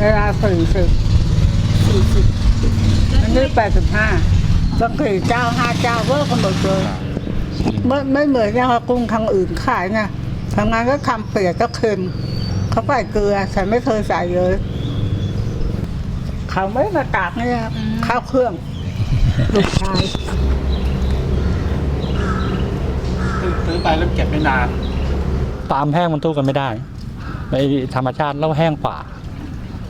เวลาสี่สิบสี่สิบอันนี้แปดสิบห้าบางทีเจ้าห้าเจ้าเวิร์กกันหมดเลยไม่ไม่เหมือนกับกุ้งทางอื่นขายไงทางนั้นก็ทำเปียกก็เค็มเขาใส่เกลือฉันไม่เคยใส่เลยเขาไม่มาตากเนี่ยครับข้าวเครื่องลูกชายซื้อไปแล้วเก็บไม่นานปาล์มแห้งมันตู้กันไม่ได้ในธรรมชาติแล้วแห้งกว่า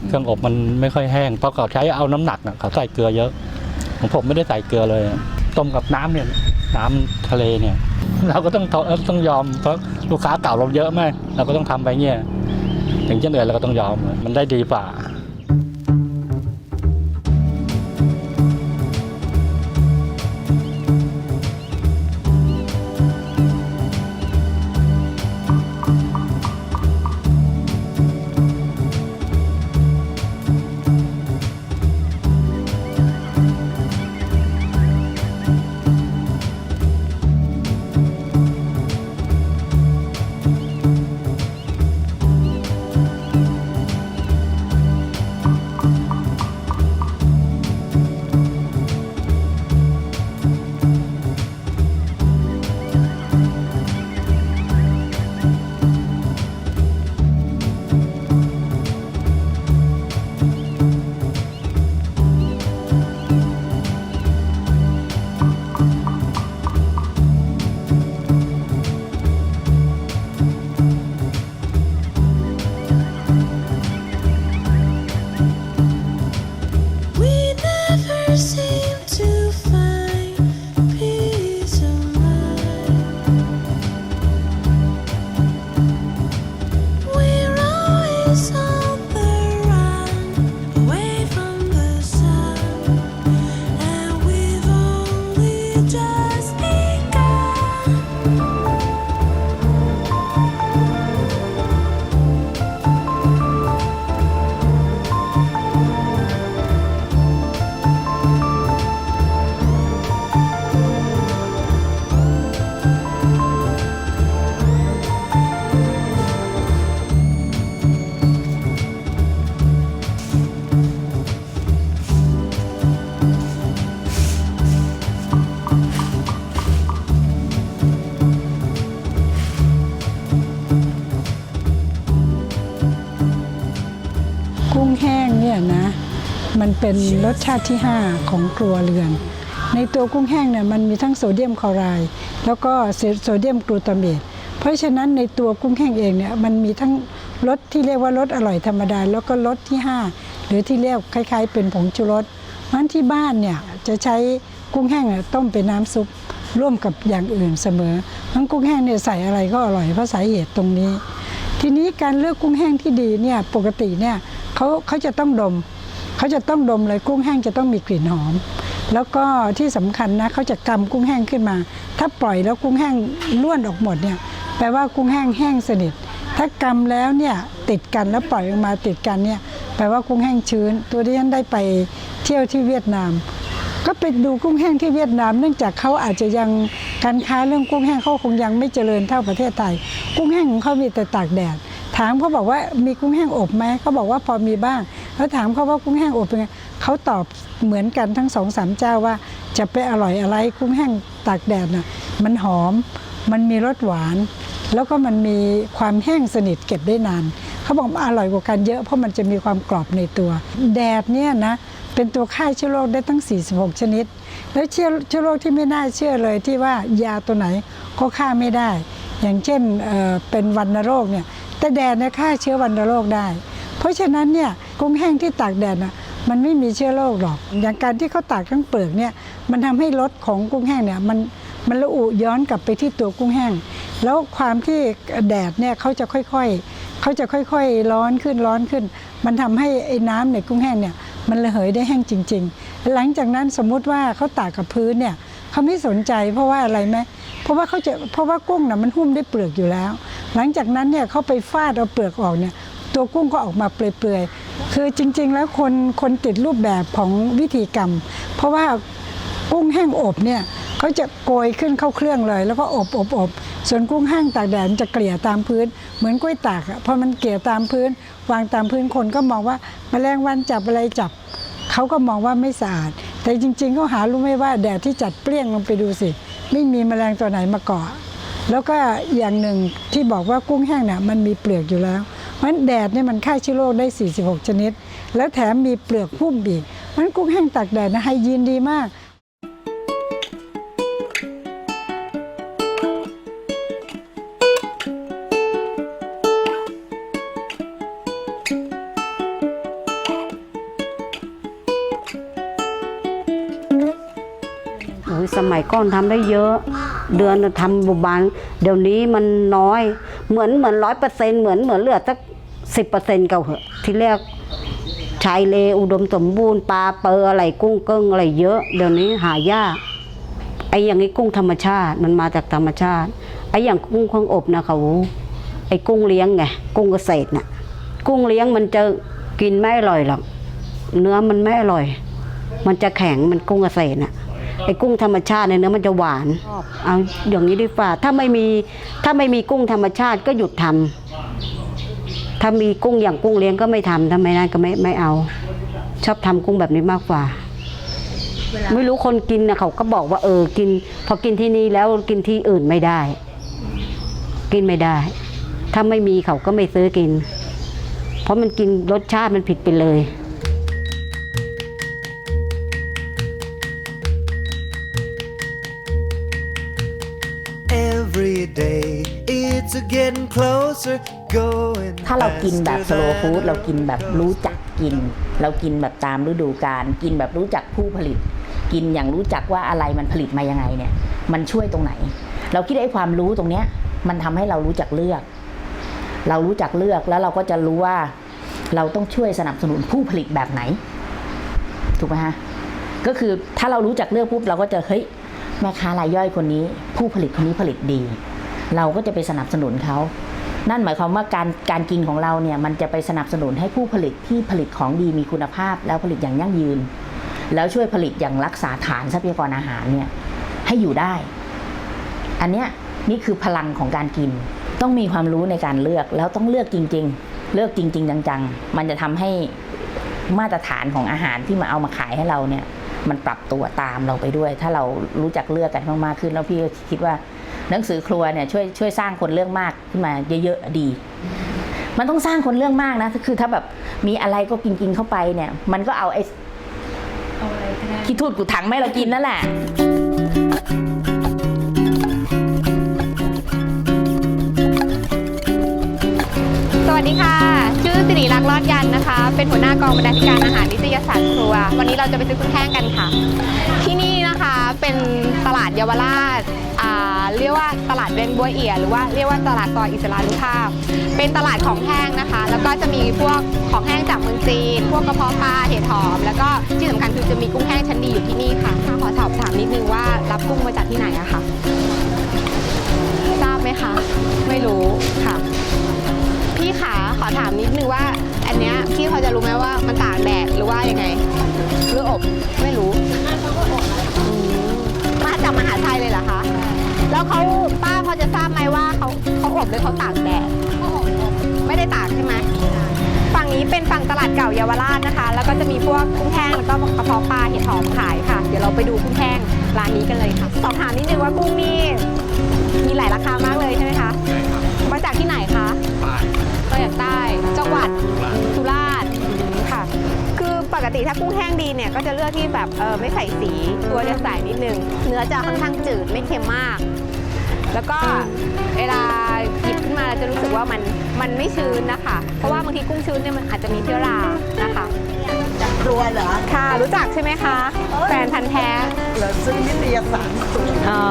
เครื่องอบมันไม่ค่อยแห้งเพราะเขาใช้เอาน้ำหนักน่ะเขาใส่เกลือเยอะของผมไม่ได้ใส่เกลือเลย ต้มกับน้ำเนี่ยน้ำทะเลเนี่ย เราก็ต้องต้องยอมเพราะลูกค้าเก่าเราเยอะมากเราก็ต้องทำไปเงี้ยถึงจะเหนื่อยเราก็ต้องยอมมันได้ดีกว่า กุ้งแห้งเนี่ยนะมันเป็นรสชาติที่ 5 ของครัวเรือน ในตัวกุ้งแห้งเนี่ยมันมีทั้งโซเดียมคลอไรด์แล้วก็โซเดียมกลูตาเมตเพราะฉะนั้นในตัวกุ้งแห้งเองเนี่ยมันมีทั้งรสที่เรียกว่ารสอร่อยธรรมดา แล้วก็รสที่ 5 หรือที่เรียกคล้าย ๆ เป็นผงชูรสเพราะฉะนั้นที่บ้านเนี่ยจะใช้กุ้งแห้งต้มเป็นน้ำซุปร่วมกับอย่างอื่นเสมอเพราะฉะนั้นกุ้งแห้งเนี่ยใส่อะไรก็อร่อยเพราะสาเหตุตรงนี้ ทีนี้การเลือกกุ้งแห้งที่ดีเนี่ยปกติเนี่ย เขาเขาจะต้องดม เขาจะต้องดมเลยกุ้งแห้งจะต้องมีกลิ่นหอม แล้วก็ที่สำคัญนะเขาจะกำกุ้งแห้งขึ้นมา ถ้าปล่อยแล้วกุ้งแห้งล้วนออกหมดเนี่ยแปลว่ากุ้งแห้งแห้งสนิท ถ้ากำแล้วเนี่ยติดกันแล้วปล่อยออกมาติดกันเนี่ยแปลว่ากุ้งแห้งชื้น ตัวที่ฉันได้ไปเที่ยวที่เวียดนาม ก็ไปดูกุ้งแห้งที่เวียดนาม เนื่องจากเขาอาจจะยังการค้าเรื่องกุ้งแห้งเขาคงยังไม่เจริญเท่าประเทศไทย กุ้งแห้งของเขามีแต่ตากแดด ถามเขาบอกว่ามีกุ้งแห้งอบไหมเขาบอกว่าพอมีบ้างแล้วถามเขาว่ากุ้งแห้งอบเป็นไงเขาตอบเหมือนกันทั้งสองสามเจ้าว่า จะไปอร่อยอะไรกุ้งแห้งตากแดดน่ะมันหอมมันมีรสหวาน แล้วก็มันมีความแห้งสนิทเก็บได้นานเขาบอกอร่อยกว่ากันเยอะเพราะมันจะมีความกรอบในตัว แดดเนี่ยนะเป็นตัวฆ่าเชื้อโรคได้ตั้ง 46 ชนิด แล้วเชื้อเชื้อโรคที่ไม่น่าเชื่อเลยที่ว่ายาตัวไหนก็ฆ่าไม่ได้ อย่างเช่นเเป็นวัณโรคเนี่ย แต่แดดเนี่ยฆ่าเชื้อวัณโรคได้ เพราะฉะนั้นเนี่ยกุ้งแห้งที่ตากแดดน่ะมันไม่มีเชื้อโรคหรอก อย่างการที่เขาตากทั้งเปลือกเนี่ยมันทำให้รสของกุ้งแห้งเนี่ยมันมันระอุย้อนกลับไปที่ตัวกุ้งแห้ง แล้วความที่แดดเนี่ยเขาจะค่อยๆเขาจะค่อยๆร้อนขึ้นร้อนขึ้น มันทำให้ไอ้น้ำในกุ้งแห้งเนี่ยมันระเหยได้แห้งจริง ๆ หลังจากนั้นสมมุติว่าเขาตากกับพื้นเนี่ยเขาไม่สนใจเพราะว่าอะไรไหมเพราะว่าเขาจะเพราะว่ากุ้งน่ะมันหุ้มด้วยเปลือกอยู่แล้ว หลังจากนั้นเนี่ยเขาไปฟาดเอาเปลือกออกเนี่ยตัวกุ้งก็ออกมาเปลือยๆ คือจริงๆ แล้วคนคนติดรูปแบบของวิธีกรรม เพราะว่ากุ้งแห้งอบเนี่ยเขาจะโกยขึ้นเข้าเครื่องเลย แล้วก็อบอบอบส่วนกุ้งแห้งตากแดดมันจะเกลี่ยตามพื้น เหมือนกล้วยตากอะพอมันเกลี่ยตามพื้น วางตามพื้นคนก็มองว่าแมลงวันจับอะไรจับเขาก็มองว่าไม่สะอาด แต่จริงๆเขาหารู้ไหมว่าแดดที่จัดเปรี้ยงลงไปดูสิ ไม่มีแมลงตัวไหนมาเกาะ แล้วก็อย่างหนึ่งที่บอกว่ากุ้งแห้งเนี่ยมันมีเปลือกอยู่แล้วเพราะฉะนั้นแดดเนี่ยมันฆ่าเชื้อโรคได้ 46 ชนิด แล้วแถมมีเปลือกหุ้มอีกเพราะฉะนั้นกุ้งแห้งตากแดดนะไฮยีนดีมาก สมัยก่อนทำได้เยอะ เดือนทำบุบานเดี๋ยวนี้มันน้อย เหมือนเหมือนร้อยเปอร์เซ็นเหมือนเหมือนเหลือสักสิบเปอร์เซ็นต์เก่าเหอะที่แรกชายเลอุดมสมบูรณ์ปลาเปอร์อะไรกุ้งเกิ้งอะไรเยอะ เดี๋ยวนี้หายากไอ้อย่างนี้กุ้งธรรมชาติมันมาจากธรรมชาติไอ้อย่างกุ้งเครื่องอบนะเขาไอ้กุ้งเลี้ยงไงกุ้งเกษตรน่ะกุ้งเลี้ยงมันจะกินไม่อร่อยหรอกเนื้อมันไม่อร่อย มันจะแข็งมันกุ้งเกษตรน่ะ ไอ้กุ้งธรรมชาติเนี่ยเนื้อมันจะหวานเอาอย่างนี้ดีกว่า ถ้าไม่มีถ้าไม่มีกุ้งธรรมชาติก็หยุดทำถ้ามีกุ้งอย่างกุ้งเลี้ยงก็ไม่ทำถ้าไม่นั้นก็ไม่ไม่เอา ชอบทำกุ้งแบบนี้มากกว่า ไม่รู้คนกินนะเขาก็บอกว่าเออกิน พอกินที่นี่แล้วกินที่อื่นไม่ได้ กินไม่ได้ ถ้าไม่มีเขาก็ไม่ซื้อกิน เพราะมันกินรสชาติมันผิดไปเลย ถ้าเรากินแบบสโลฟู้ดเรากินแบบรู้จักกิน เรากินแบบตามฤดูกาลกินแบบรู้จักผู้ผลิต กินอย่างรู้จักว่าอะไรมันผลิตมายังไงเนี่ย มันช่วยตรงไหน เราคิดไอ้ความรู้ตรงเนี้ย มันทำให้เรารู้จักเลือก เรารู้จักเลือกแล้วเราก็จะรู้ว่า เราต้องช่วยสนับสนุนผู้ผลิตแบบไหน ถูกไหมฮะก็คือถ้าเรารู้จักเลือกปุ๊บเราก็จะเฮ้ยแม่ค้ารายย่อยคนนี้ ผู้ผลิตคนนี้ผลิตดี เราก็จะไปสนับสนุนเขา นั่นหมายความว่าการการกินของเราเนี่ยมันจะไปสนับสนุนให้ผู้ผลิตที่ผลิตของดีมีคุณภาพ แล้วผลิตอย่างยั่งยืน แล้วช่วยผลิตอย่างรักษาฐานทรัพยากรอาหารเนี่ยให้อยู่ได้ อันเนี้ยนี่คือพลังของการกิน ต้องมีความรู้ในการเลือกแล้วต้องเลือกจริง ๆ เลือกจริง ๆ จังๆ มันจะทำให้มาตรฐานของอาหารที่มาเอามาขายให้เราเนี่ยมันปรับตัวตามเราไปด้วย ถ้าเรารู้จักเลือกกันมากๆขึ้น แล้วพี่ก็คิดว่า หนังสือครัวเนี่ยช่วยช่วยสร้างคนเรื่องมากขึ้นมาเยอะๆดี มันต้องสร้างคนเรื่องมากนะคือถ้าแบบมีอะไรก็กินกินๆเข้าไปเนี่ย มันก็เอาไอ้ขี้ทูดกูถังไม่เรากินนั่นแหละสวัสดีค่ะ ชื่อสิริรักษ์รอดยันนะคะ เป็นหัวหน้ากองบรรณาธิการอาหารนิตยสารครัว วันนี้เราจะไปซื้อคุณแห้งกันค่ะ ที่นี่นะคะเป็นตลาดเยาวราชอ่า เรียกว่าตลาดเวนบัวเอียหรือว่าเรียกว่าตลาดซออิสลานุภาพ เป็นตลาดของแห้งนะคะ แล้วก็จะมีพวกของแห้งจากเมืองจีน พวกกระเพาะปลาเห็ดหอม แล้วก็ที่สำคัญคือจะมีกุ้งแห้งชั้นดีอยู่ที่นี่ค่ะขอสอบถามนิดนึงว่ารับกุ้งมาจากที่ไหนอะคะทราบไหมคะไม่รู้ค่ะ พี่ขาขอถามนิดนึงว่า อันเนี้ยพี่พอจะรู้ไหมว่ามันตากแดดหรือว่ายังไงหรืออบไม่รู้ แล้วเขาป้าพอจะทราบไหมว่าเขาเขาอบหรือเขาตากแดดไม่ได้ตากใช่ไหมฝั่งนี้เป็นฝั่งตลาดเก่าเยาวราชนะคะ แล้วก็จะมีพวกกุ้งแห้งแล้วก็กระเพาะปลาเห็ดหอมขายค่ะ เดี๋ยวเราไปดูกุ้งแห้งร้านนี้กันเลยค่ะ สอบถามนิดนึงว่ากุ้งนี่มีหลายราคามากเลยใช่ไหมคะมาจากที่ไหนคะมาจากใต้จังหวัดสุราษฎร์ค่ะ คือปกติถ้ากุ้งแห้งดีเนี่ยก็จะเลือกที่แบบเออไม่ใส่สีตัวจะใสนิดนึง เนื้อจะค่อนข้างจืดไม่เค็มมาก แล้วก็เวลาหยิบขึ้นมาเราจะรู้สึกว่ามันมันไม่ชื้นนะคะ เพราะว่าบางทีกุ้งชื้นเนี่ยมันอาจจะมีเชื้อรานะคะครัวเหรอค่ะ รู้จักใช่ไหมคะ แฟนพันธ์แท้เหรอซื้อนิตยสารสูงอ๋อ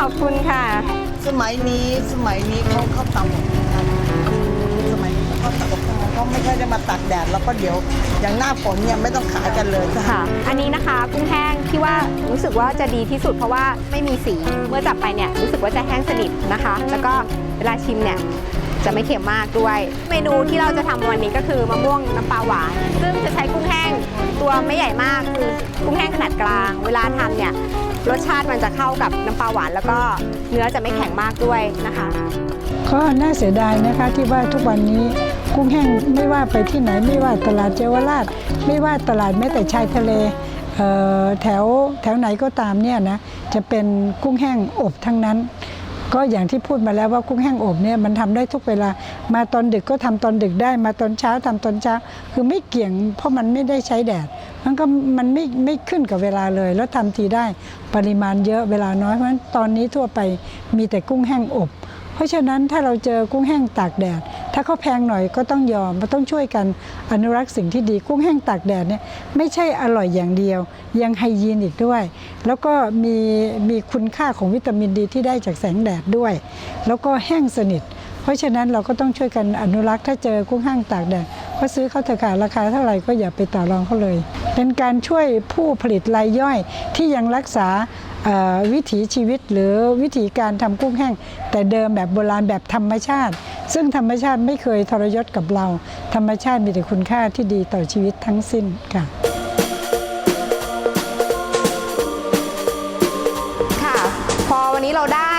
ขอบคุณค่ะ สมัยนี้สมัยนี้เขาเขาตำสมัยนี้เขาตำ เขาไม่ค่อยได้มาตากแดดแล้วก็เดี๋ยวอย่างหน้าฝนเนี่ยไม่ต้องขายกันเลยค่ะ อันนี้นะคะกุ้งแห้งที่ว่ารู้สึกว่าจะดีที่สุดเพราะว่าไม่มีสีเมื่อจับไปเนี่ยรู้สึกว่าจะแห้งสนิทนะคะ แล้วก็เวลาชิมเนี่ยจะไม่เค็มมากด้วย เมนูที่เราจะทำวันนี้ก็คือมะม่วงน้ำปลาหวาน ซึ่งจะใช้กุ้งแห้งตัวไม่ใหญ่มากคือกุ้งแห้งขนาดกลาง เวลาทำเนี่ยรสชาติมันจะเข้ากับน้ำปลาหวาน แล้วก็เนื้อจะไม่แข็งมากด้วยนะคะ ก็น่าเสียดายนะคะที่ว่าทุกวันนี้ กุ้งแห้งไม่ว่าไปที่ไหนไม่ว่าตลาดเจวราช ไม่ว่าตลาดแม้แต่ชายทะเลเแถวแถวไหนก็ตามเนี่ยนะจะเป็นกุ้งแห้งอบทั้งนั้น ก็อย่างที่พูดมาแล้วว่ากุ้งแห้งอบเนี่ยมันทำได้ทุกเวลา มาตอนดึกก็ทำตอนดึกได้มาตอนเช้าทำตอนเช้า คือไม่เกี่ยงเพราะมันไม่ได้ใช้แดด มันก็มันไม่ไม่ขึ้นกับเวลาเลย แล้วทำทีได้ปริมาณเยอะเวลาน้อยเพราะฉะนั้นตอนนี้ทั่วไปมีแต่กุ้งแห้งอบ เพราะฉะนั้นถ้าเราเจอกุ้งแห้งตากแดด ถ้าเขาแพงหน่อยก็ต้องยอมมันต้องช่วยกันอนุรักษ์สิ่งที่ดี กุ้งแห้งตากแดดเนี่ยไม่ใช่อร่อยอย่างเดียว ยังไฮยีนอีกด้วย แล้วก็มีมีคุณค่าของวิตามินดีที่ได้จากแสงแดดด้วย แล้วก็แห้งสนิท เพราะฉะนั้นเราก็ต้องช่วยกันอนุรักษ์ถ้าเจอกุ้งแห้งตากแดดก็ซื้อเขาเถอะค่ะราคาเท่าไหร่ก็อย่าไปต่อรองเขาเลย เป็นการช่วยผู้ผลิตรายย่อยที่ยังรักษาวิถีชีวิตหรือวิธีการทำกุ้งแห้ง แต่เดิมแบบโบราณแบบธรรมชาติ ซึ่งธรรมชาติไม่เคยทรยศกับเรา ธรรมชาติมีแต่คุณค่าที่ดีต่อชีวิตทั้งสิ้นค่ะ ค่ะ พอวันนี้เราได้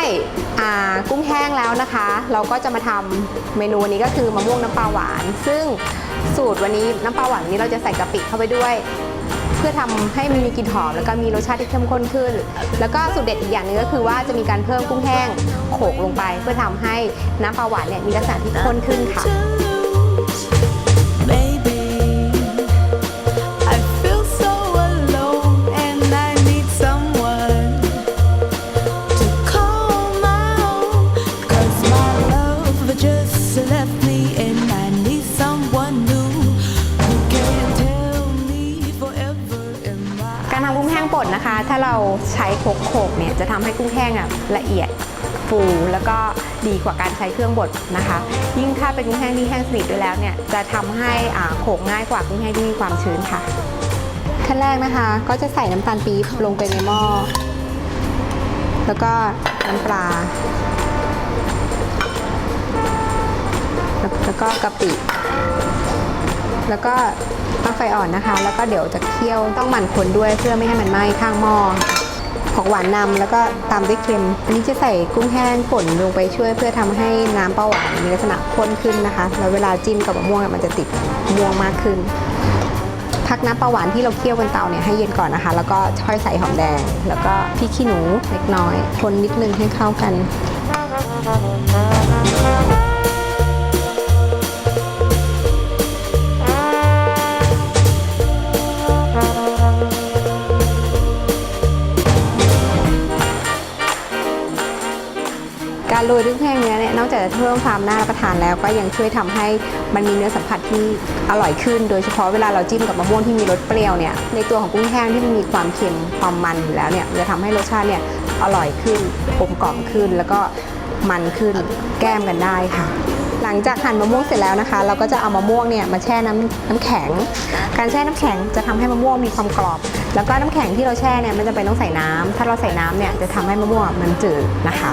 อ่ากุ้งแห้งแล้วนะคะ เราก็จะมาทำเมนูวันนี้ก็คือมะม่วงน้ำปลาหวาน ซึ่งสูตรวันนี้น้ำปลาหวานนี้เราจะใส่กะปิเข้าไปด้วย เพื่อทำให้มันมีกลิ่นหอม แล้วก็มีรสชาติที่เข้มข้นขึ้น แล้วก็สูตรเด็ดอีกอย่างหนึงก็คือว่าจะมีการเพิ่มกุ้งแห้งโขลกลงไป เพื่อทำให้น้ำปลาหวานเนี่ยมีลักษณะที่ข้นขึ้นค่ะ Baby, I feel so ถ้าเราใช้โขกโขกเนี่ยจะทำให้กุ้งแห้งอะละเอียดฟูแล้วก็ดีกว่าการใช้เครื่องบดนะคะ ยิ่งถ้าเป็นกุ้งแห้งที่แห้งสนิทด้วยแล้วเนี่ยจะทำให้อ่าโขกง่ายกว่ากุ้งแห้งที่มีความชื้นค่ะขั้นแรกนะคะ ก็จะใส่น้ำตาลปี๊บลงไปในหม้อแล้วก็น้ำปลา แล้วก็กะปิ แล้วก็ตั้งไฟอ่อนนะคะ แล้วก็เดี๋ยวจะเคี่ยวต้องหมั่นคนด้วยเพื่อไม่ให้มันไหม้ข้างหม้อของหวานนำแล้วก็ตามด้วยเค็ม อันนี้จะใส่กุ้งแห้งป่นลงไปช่วยเพื่อทำให้น้ำปลาหวานมีลักษณะข้นขึ้นนะคะ แล้วเวลาจิ้มกับมะม่วงมันจะติดม่วงมากขึ้น พักน้ำปลาหวานที่เราเคี่ยวบนเตาเนี่ยให้เย็นก่อนนะคะ แล้วก็ค่อยใส่หอมแดง แล้วก็พริกขี้หนูเล็กน้อย คนนิดนึงให้เข้ากัน การโรยด้วยแห้งเนื้อเนี่ยนอกจากจะเพิ่มความน่ารับประทานแล้วก็ยังช่วยทำให้มันมีเนื้อสัมผัสที่อร่อยขึ้น โดยเฉพาะเวลาเราจิ้มกับมะม่วงที่มีรสเปรี้ยวเนี่ยในตัวของกุ้งแห้งที่มันมีความเค็มความมันอยู่แล้วเนี่ยจะทำให้รสชาติเนี่ยอร่อยขึ้นกลมกล่อมขึ้น แล้วก็มันขึ้นแก้มกันได้ค่ะหลังจากหั่นมะม่วงเสร็จแล้วนะคะ เราก็จะเอามะม่วงเนี่ยมาแช่น้ำน้ำแข็ง การแช่น้ำแข็งจะทำให้มะม่วงมีความกรอบ แล้วก็น้ำแข็งที่เราแช่เนี่ยมันจะเป็นต้องใส่น้ำถ้าเราใส่น้ำเนี่ยจะทำให้มะม่วงมันจืดนะคะ